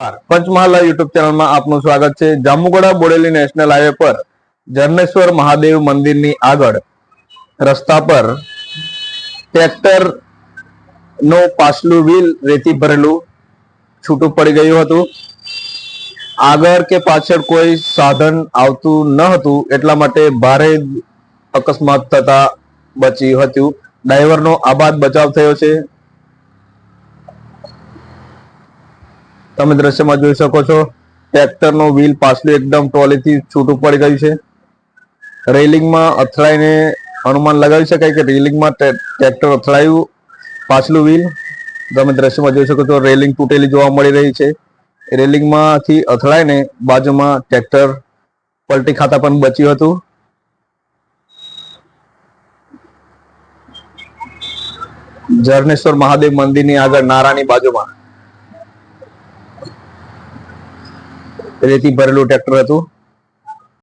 પંચમહાલા YouTube ચેનલમાં આપનું સ્વાગત છે. જામુગોડા બોડેલી નેશનલ હાઈવે પર જરનેશ્વર મહાદેવ મંદિરની આગળ રસ્તા પર ટ્રેક્ટર નો પાછલું વ્હીલ રેતી ભરેલું છૂટું પડી ગયું હતું. આગળ કે પાછળ કોઈ સાધન આવતું ન હતું એટલા માટે ભારે અકસ્માત થતા બચ્યું હતું. ડ્રાઈવરનો આબાદ બચાવ થયો છે. તમે દ્રશ્યમાં જોઈ શકો છો ટ્રેક્ટરનું વ્હીલ પાછલું એકદમ ટ્રોલીથી છૂટું પડી ગયું છે. રેલિંગમાં અથડાઈને અનુમાન લગાવી શકાય કે રેલિંગમાં ટ્રેક્ટર અથડાયું પાછલું વ્હીલ તમે દ્રશ્યમાં જોઈ શકો છો, રેલિંગ તૂટેલી જોવા મળી રહી છે. રેલિંગમાંથી અથડાઈને બાજુમાં ટ્રેક્ટર પલટી ખાતા પણ બચ્યું હતું. જરનેશ્વર મહાદેવ મંદિરની આગળ નારાની બાજુમાં રેતી ભરેલું ટ્રેક્ટર હતું.